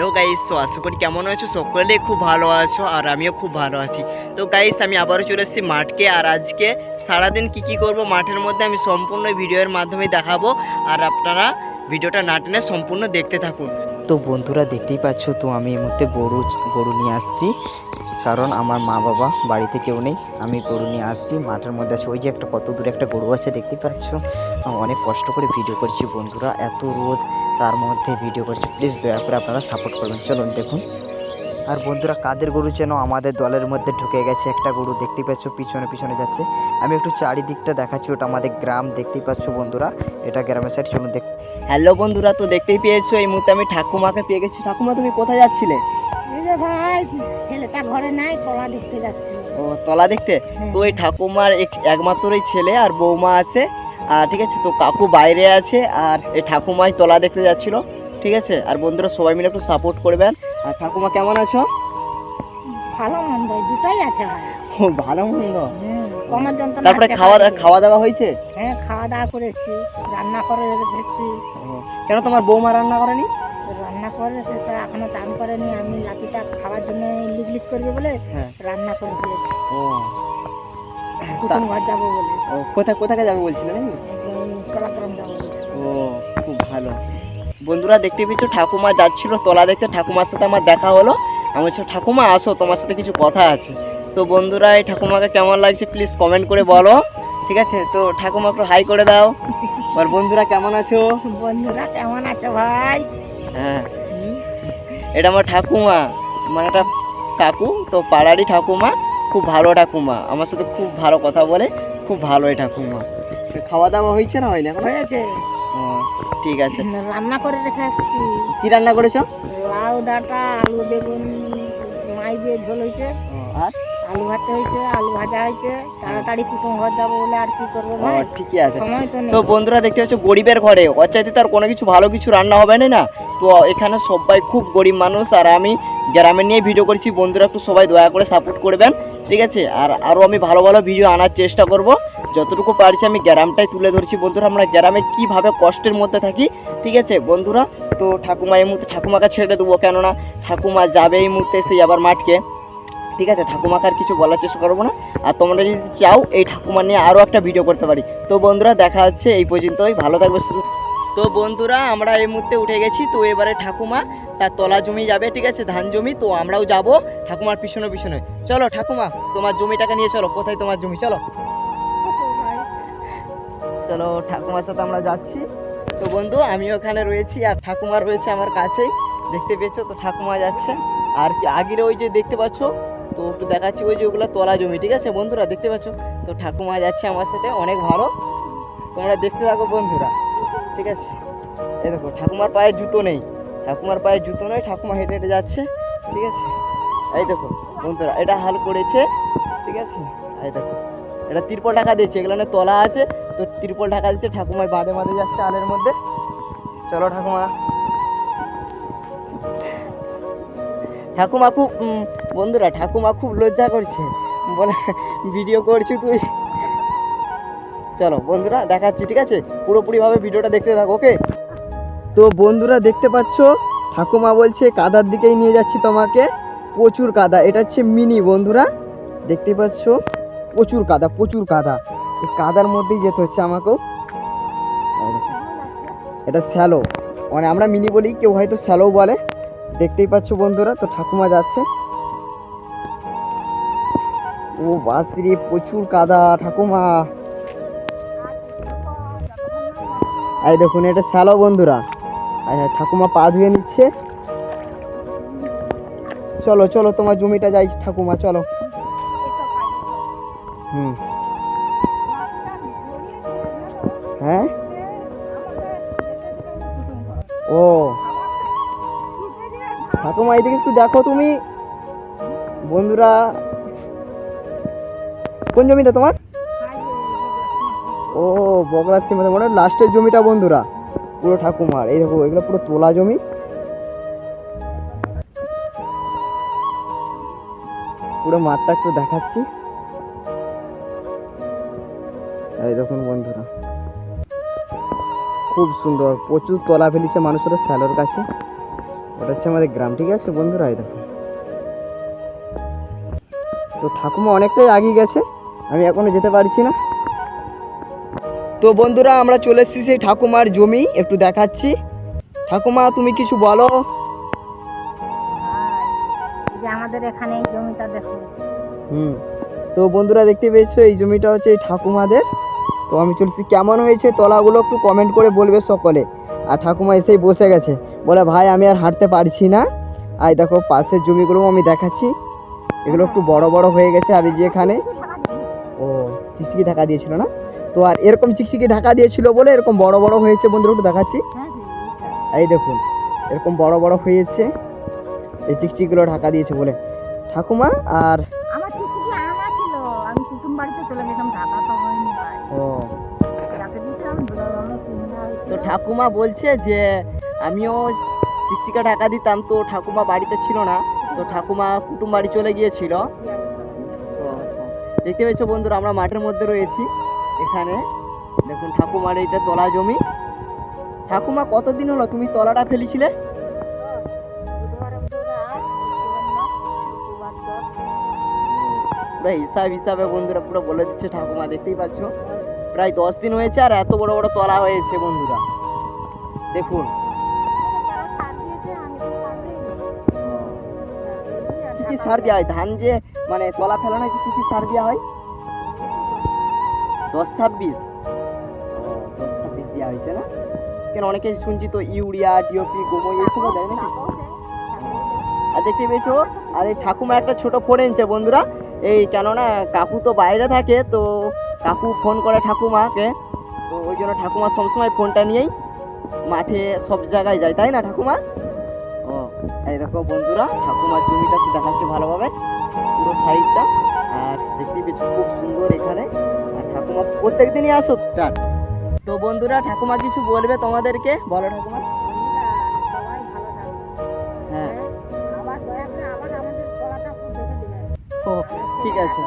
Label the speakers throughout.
Speaker 1: Hello guys তো আশা করি কেমন আছো? সকলে খুব ভালো আছো আর আমিও খুব ভালো আছি। তো গাইস আমি আবারও চলে এসেছি মাঠকে আর আজকে সারাদিন কি কি করব মাঠের মধ্যে আমি সম্পূর্ণ ভিডিওর মাধ্যমে দেখাবো আর আপনারা ভিডিওটা না টেনে সম্পূর্ণ দেখতে থাকুন।
Speaker 2: তো বন্ধুরা দেখতেই পাচ্ছ, তো আমি এই মুহূর্তে গরু গরু নিয়ে আসছি। কারণ আমার মা বাবা বাড়িতে কেউ নেই, আমি গরু নিয়ে আসছি। মাঠের মধ্যে আছে, ওই যে একটা কত দূরে একটা গরু আছে, দেখতেই পাচ্ছ। অনেক কষ্ট করে ভিডিও করছি বন্ধুরা। এত রোদ তার মধ্যে ভিডিও করছি। প্লিজ দয়া করে আপনারা সাপোর্ট করবেন চলুন দেখুন। আর বন্ধুরা কাদের গরু যেন আমাদের দলের মধ্যে ঢুকে গেছে? একটা গরু দেখতেই পাচ্ছ পিছনে পিছনে যাচ্ছে। আমি একটু চারিদিকটা দেখাচ্ছি ওটা আমাদের গ্রাম। দেখতেই পাচ্ছ বন্ধুরা এটা গ্রামের সাইড চলুন দেখ
Speaker 1: হ্যালো বন্ধুরা তো দেখতেই পেয়েছ এই মুহূর্তে আমি ঠাকুমাকে পেয়ে গেছি। ঠাকুমা তুমি কোথায় যাচ্ছিলে?
Speaker 3: ভাই ছেলেটা ঘরে নাই কলা দেখতে যাচ্ছে।
Speaker 1: ও তলা দেখতে? তো এই ঠাকুমার এক- একমাত্রই ছেলে আর বৌমা আছে। ঠিক আছে তো কাকু বাইরে আছে আর এই ঠাকুমাই তলা দেখতে যাচ্ছিল ঠিক আছে? আর বন্ধুরা সবাই মিলে একটু সাপোর্ট করবেন। আর ঠাকুমা কেমন আছো?
Speaker 3: ভালো মন্দ দুটাই আছে
Speaker 1: ও ভালো মন্দ।
Speaker 3: যন্ত্রণা
Speaker 1: তারপরে খাওয়া। খাওয়া দাওয়া হয়েছে?
Speaker 3: হ্যাঁ খাওয়া দাওয়া করেছি রান্না করে রেখেছি।
Speaker 1: ও, কেন তোমার বৌমা রান্না করেনি?
Speaker 3: রান্না করে সে তো এখনও চান করেনি আমি লাঠিটা খাওয়ার জন্য লিক লিক করবে বলে
Speaker 1: হ্যাঁ।
Speaker 3: রান্না করে ফেলেছি।
Speaker 1: ও
Speaker 3: যাব বলে?
Speaker 1: ও, কোথায় কোথায় যাবে বলছিলে নাকি?
Speaker 3: কলাক্রম যাব
Speaker 1: ও খুব ভালো। বন্ধুরা দেখতে পেয়েছ ঠাকুমা যাচ্ছিল তলা দেখতে ঠাকুমার সাথে আমার দেখা হলো। আমি বলছি ঠাকুমা আসো তোমার সাথে কিছু কথা আছে। তো বন্ধুরা এই ঠাকুমাকে কেমন লাগছে প্লিজ কমেন্ট করে বলো। ঠিক আছে? তো ঠাকুমা একটু হাই করে দাও। আর বন্ধুরা কেমন আছো?
Speaker 3: বন্ধুরা কেমন আছো ভাই?
Speaker 1: হ্যাঁ। এটা আমার ঠাকুমা। মানে একটা কাকু তো পাড়ারই ঠাকুমা। খুব ভালো ঠাকুমা। আমার সাথে খুব ভালো কথা বলে খুব ভালো এই ঠাকুমা। খাওয়া দাওয়া হয়েছে না হয়নি? এখন
Speaker 3: হয়েছে?
Speaker 1: ঠিক আছে।
Speaker 3: রান্না করে রেখে আসছি।
Speaker 1: কি রান্না করেছ?
Speaker 3: লাউ ডাঁটা আলু বেগুন মাই দিয়ে ঝোল হয়েছে।
Speaker 1: আর?
Speaker 3: আলু ভাতে হয়েছে আলু ভাজা হয়েছে। তাড়াতাড়ি কুটুম ঘর যাব বলে আর কি করব ভাই?
Speaker 1: ঠিকই আছে।
Speaker 3: সময় তো নেই।
Speaker 1: তো বন্ধুরা দেখতে পাচ্ছ গরিবের ঘরে। ওর চাইতে তার কোনো কিছু ভালো কিছু রান্না হবে না না? তো এখানে সবাই খুব গরিব মানুষ। আর আমি গ্রামে নিয়ে ভিডিও করছি। বন্ধুরা একটু সবাই দয়া করে সাপোর্ট করবেন। ঠিক আছে? আর আরও আমি ভালো ভালো ভিডিও আনার চেষ্টা করব। যতটুকু পারছি আমি গ্রামটাই তুলে ধরছি। বন্ধুরা, আমরা গ্রামে কীভাবে কষ্টের মধ্যে থাকি? ঠিক আছে? বন্ধুরা, তো ঠাকুমা এই মুহূর্তে ঠাকুমাকে ছেড়ে দেবো কেননা ঠাকুমা যাবে এই মুহূর্তে সেই আবার মাঠকে। ঠিক আছে? ঠাকুমাকে আর কিছু বলার চেষ্টা করব না। আর তোমরা যদি চাও, এই ঠাকুমা নিয়ে আরও একটা ভিডিও করতে পারি। তো বন্ধুরা, দেখা হচ্ছে এই পর্যন্তই। ভালো থাকবে তো বন্ধুরা, আমরা এই মুহূর্তে উঠে গেছি। তো এবারে ঠাকুমা তার তলা জমি যাবে, ঠিক আছে? ধান জমি, তো আমরাও যাব ঠাকুমার পিছনে পিছনে। চলো ঠাকুমা, তোমার জমিটাকে নিয়ে চলো। কোথায় তোমার জমি? চলো। চলো, ঠাকুমার সাথে আমরা যাচ্ছি। তো বন্ধু আমিও ওখানে রয়েছি আর ঠাকুমা রয়েছে আমার কাছেই। দেখতে পেয়েছ? তো ঠাকুমা যাচ্ছে। আর কি, আগের ওই যে দেখতে পাচ্ছ? তো একটু দেখাচ্ছি ওই যে ওগুলো তলা জমি, ঠিক আছে বন্ধুরা? দেখতে পাচ্ছ? তো ঠাকুমা যাচ্ছে আমার সাথে, অনেক ভালো। তোমরা দেখতে থাকো বন্ধুরা, ঠিক আছে? এই দেখো, ঠাকুমার পায়ে জুতো নেই। ঠাকুমার পায়ে জুতো নয়, ঠাকুমা হেঁটে হেঁটে যাচ্ছে, ঠিক আছে? এই দেখো, বন্ধুরা, এটা হাল করেছে, ঠিক আছে? এই দেখো, এটা তিরপল ঢাকা দিয়েছে, এগুলো তলা আছে, তো তিরপল ঢাকা দিচ্ছে ঠাকুমায় বাঁধে বাঁধে যাচ্ছে আলের মধ্যে। চলো ঠাকুমা। ঠাকুমা খুব বন্ধুরা, ঠাকুমা খুব লজ্জা করছে, বলে ভিডিও করছি তুই। চলো, বন্ধুরা, দেখাচ্ছি, ঠিক আছে? পুরোপুরিভাবে ভিডিওটা দেখতে থাকো, ওকে? তো বন্ধুরা দেখতে পাচ্ছ, ঠাকুমা বলছে কাদার দিকেই নিয়ে যাচ্ছি তোমাকে। প্রচুর কাদা, এটা হচ্ছে মিনি বন্ধুরা। দেখতে পাচ্ছ, প্রচুর কাদা প্রচুর কাদা। এই কাদার মধ্যেই যেতে হচ্ছে আমাকেও। এটা স্যালো মানে আমরা মিনি বলি, কেউ হয়তো স্যালো বলে। দেখতেই পাচ্ছ বন্ধুরা, তো ঠাকুমা যাচ্ছে। ও বাসরে, প্রচুর কাদা ঠাকুমা। এই দেখুন, এটা স্যালো বন্ধুরা। ঠাকুমা পা ধুয়ে নিচ্ছে। চলো চলো, তোমার জমিটা যাই ঠাকুমা, চলো। হুম। হ্যাঁ? ও। ঠাকুমা, এদিকে একটু দেখো তুমি। বন্ধুরা, কোন জমিটা তোমার? ও, বগলা সিমেন্ট মানে লাস্টের জমিটা বন্ধুরা। পুরো ঠাকুমার, এই দেখো, এগুলো পুরো তোলা জমি। পুরো মাঠটা একটু দেখাচ্ছি। এই দেখুন বন্ধুরা, খুব সুন্দর, প্রচুর তলা ফেলেছে মানুষেরা স্যালোর কাছে।
Speaker 2: ওটা হচ্ছে আমাদের গ্রাম, ঠিক আছে বন্ধুরা, এই দেখো তো ঠাকুমা অনেকটাই আগিয়ে গেছে, আমি এখনও যেতে পারছি না। তো বন্ধুরা আমরা চলে এসেছি সেই ঠাকুমার জমি। একটু দেখাচ্ছি। ঠাকুমা তুমি কিছু বলো?
Speaker 3: যে আমাদের এখানে এই জমিটা দেখো।
Speaker 2: হুম। তো বন্ধুরা দেখতে পেয়েছ এই জমিটা হচ্ছে এই ঠাকুমাদের। তো আমি চলছি কেমন হয়েছে তলাগুলো একটু কমেন্ট করে বলবে সকলে। আর ঠাকুমা এসেই বসে গেছে। বলে ভাই আমি আর হাঁটতে পারছি না। আর দেখো পাশের জমিগুলো আমি দেখাচ্ছি। এগুলো একটু বড় বড় হয়ে গেছে আর এই যে এখানে। ও চিকচিকি ঢাকা দিয়েছিল না? তো আর এরকম চিকচিকি ঢাকা দিয়েছিল বলে এরকম বড় বড় হয়েছে বন্ধুরা একটু দেখাচ্ছি।
Speaker 3: হ্যাঁ
Speaker 2: এই দেখুন এরকম বড় বড় হয়েছে এই চিকচিকিগুলো ঢাকা দিয়েছে বলে। ঠাকুমা আর
Speaker 3: তো
Speaker 1: ঠাকুমা বলছে যে আমিও চিকচিকা ঢাকা দিতাম। তো ঠাকুমা বাড়িতে ছিল না তো ঠাকুমা কুটুম বাড়ি চলে গিয়েছিল। দেখতে পেয়েছ বন্ধুরা আমরা মাঠের মধ্যে রয়েছি। এখানে। দেখুন, ঠাকুমার এইটা তলা জমি। ঠাকুমা, কতদিন হলো তুমি তলাটা ফেলেছিলে? পুরো হিসাব হিসাবে বন্ধুরা পুরো বলে দিচ্ছে ঠাকুমা, দেখতেই পাচ্ছ? প্রায় দশ দিন হয়েছে আর এত বড় বড় তলা হয়েছে বন্ধুরা। দেখুন। কি কি সার দেওয়া হয়? ধান যে মানে তলা ফেলানো কি কি সার দেওয়া হয়? দশ ছাব্বিশ। দশ ছাব্বিশ দেওয়া হয়েছে না? কেন অনেকে শুনছি তো ইউরিয়া ডিওপি গোমো এইসব দেয় নাকি? আর দেখতে পেয়েছ? আর এই ঠাকুমা একটা ছোট ফোন এনেছে বন্ধুরা। এই কেননা কাকু তো বাইরে থাকে, তো কাকু ফোন করে ঠাকুমাকে। তো ওই জন্য ঠাকুমা সবসময় ফোনটা নিয়েই মাঠে সব জায়গায় যায়, তাই না ঠাকুমা? ও, এই দেখো বন্ধুরা, ঠাকুমার জমিটা দেখাচ্ছি ভালোভাবে, পুরো সাইডটা। আর দেখতে পেয়েছ খুব সুন্দর এখানে। প্রত্যেক দিনই আসো টান তো বন্ধুরা ঠাকুমা কিছু বলবে তোমাদেরকে? বলো ঠাকুমা। হ্যাঁ। ও ঠিক আছে।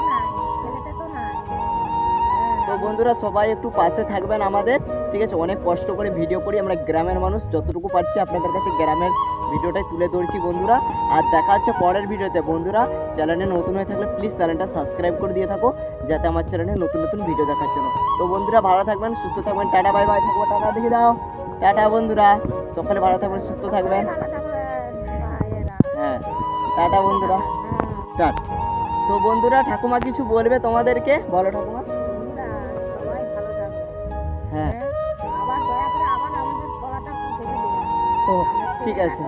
Speaker 3: তো
Speaker 1: বন্ধুরা সবাই একটু পাশে থাকবেন আমাদের। ঠিক আছে অনেক কষ্ট করে ভিডিও করি। আমরা গ্রামের মানুষ যতটুকু পারছি আপনাদের কাছে গ্রামের ভিডিওটাই তুলে ধরছি বন্ধুরা। আর দেখা হচ্ছে পরের ভিডিওতে। বন্ধুরা চ্যানেলে নতুন হয়ে থাকলে প্লিজ চ্যানেলটা সাবস্ক্রাইব করে দিয়ে থাকো যাতে আমার চ্যানেলে নতুন নতুন ভিডিও দেখার জন্য। তো বন্ধুরা ভালো থাকবেন সুস্থ থাকবেন টাটা বাই বাই থাকব টাটা দেখে দাও। টাটা বন্ধুরা। সকালে ভালো থাকবেন সুস্থ থাকবেন। হ্যাঁ টাটা বন্ধুরা। স্টার্ট তো বন্ধুরা ঠাকুমা কিছু বলবে তোমাদেরকে? বলো ঠাকুমা। হ্যাঁ। ও। ঠিক আছে।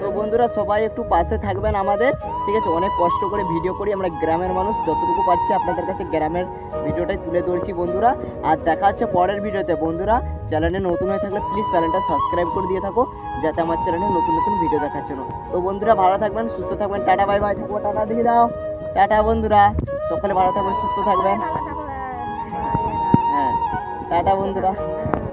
Speaker 1: তো বন্ধুরা সবাই একটু পাশে থাকবেন আমাদের ঠিক আছে? অনেক কষ্ট করে ভিডিও করি আমরা গ্রামের মানুষ যতটুকু পারছি আপনাদের কাছে গ্রামের ভিডিওটাই তুলে ধরছি বন্ধুরা। আর দেখা হচ্ছে পরের ভিডিওতে। বন্ধুরা চ্যানেলে নতুন হয়ে থাকলে প্লিজ চ্যানেলটা সাবস্ক্রাইব করে দিয়ে থাকো যাতে আমার চ্যানেলে নতুন নতুন ভিডিও দেখার জন্য। তো বন্ধুরা ভালো থাকবেন সুস্থ থাকবেন। টাটা বাই বাই ঠাকুর টাটা দিয়ে দাও। টাটা বন্ধুরা। সকালে ভালো থাকবেন সুস্থ থাকবেন। হ্যাঁ। টাটা বন্ধুরা।
Speaker 3: হ্যাঁ।